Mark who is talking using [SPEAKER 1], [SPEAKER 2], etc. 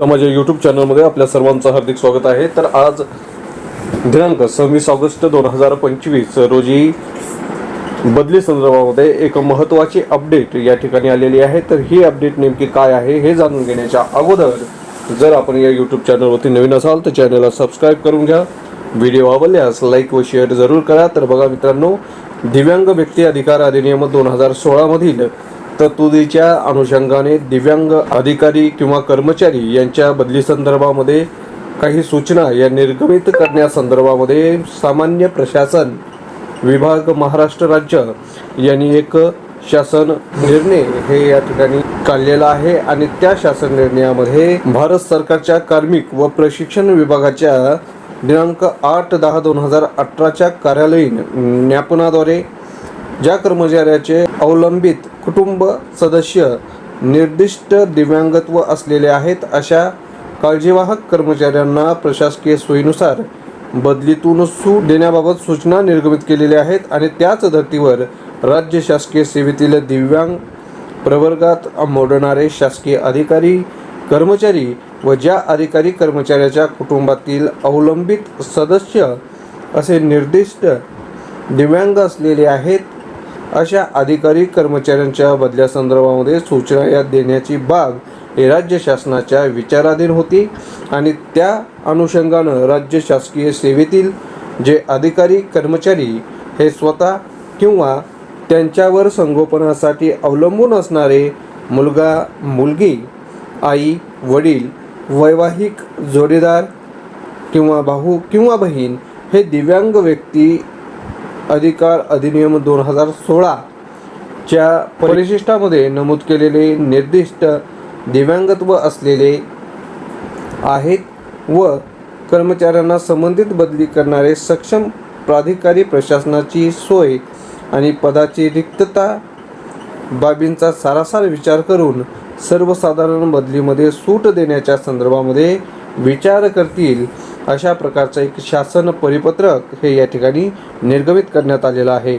[SPEAKER 1] माझ्या यूट्यूब चॅनलमध्ये आपल्या सर्वांचं हार्दिक स्वागत आहे. तर आज दिनांक सव्वीस ऑगस्ट दोन हजार पंचवीस रोजी बदली संदर्भामध्ये एक महत्त्वाची अपडेट या ठिकाणी आलेली आहे. तर ही अपडेट नेमकी काय आहे हे जाणून घेण्याच्या अगोदर जर आपण या यूट्यूब चॅनलवरती नवीन असाल तर चॅनलला सबस्क्राईब करून घ्या. व्हिडिओ आवडल्यास लाईक व शेअर जरूर करा. तर बघा मित्रांनो दिव्यांग व्यक्ती अधिकार अधिनियम दोन हजार सोळामधील तरतुदीच्या अनुषंगाने दिव्यांग अधिकारी किंवा कर्मचारी यांच्या बदली संदर्भामध्ये काही सूचना या निर्गमित करण्यासंदर्भामध्ये सामान्य प्रशासन विभाग महाराष्ट्र राज्य यांनी एक शासन निर्णय हे या ठिकाणी काढलेला आहे आणि त्या शासन निर्णयामध्ये भारत सरकारच्या कार्मिक व प्रशिक्षण विभागाच्या दिनांक आठ दहा दोन हजार अठराच्या कार्यालयीन ज्ञापनाद्वारे ज्या कर्मचाऱ्याचे अवलंबित कुटुंब सदस्य निर्दिष्ट दिव्यांगत्व असलेले आहेत अशा काळजीवाहक कर्मचाऱ्यांना प्रशासकीय सोयीनुसार बदलीतून सू देण्याबाबत सूचना निर्गमित केलेल्या आहेत आणि त्याच धर्तीवर राज्य शासकीय सेवेतील दिव्यांग प्रवर्गात मोडणारे शासकीय अधिकारी कर्मचारी व ज्या अधिकारी कर्मचाऱ्याच्या कुटुंबातील अवलंबित सदस्य असे निर्दिष्ट दिव्यांग असलेले आहेत अशा अधिकारी कर्मचाऱ्यांच्या बदल्या संदर्भामध्ये सूचना या देण्याची बाब हे राज्य शासनाच्या विचाराधीन होती आणि त्या अनुषंगानं राज्य शासकीय सेवेतील जे अधिकारी कर्मचारी हे स्वतः किंवा त्यांच्यावर संगोपनासाठी अवलंबून असणारे मुलगा मुलगी आई वडील वैवाहिक जोडीदार किंवा भाऊ किंवा बहीण हे दिव्यांग व्यक्ती अधिकार अधिनियम दोन हजार सोळाच्या परिशिष्टामध्ये नमूद केलेले निर्दिष्ट दिव्यांगत्व असलेले आहेत व कर्मचाऱ्यांना संबंधित बदली करणारे सक्षम प्राधिकारी प्रशासनाची सोय आणि पदाची रिक्तता बाबींचा सारासार विचार करून सर्वसाधारण बदलीमध्ये सूट देण्याच्या संदर्भामध्ये विचार करतील अशा प्रकारचं एक शासन परिपत्रक हे या ठिकाणी निर्गमित करण्यात आलेलं आहे.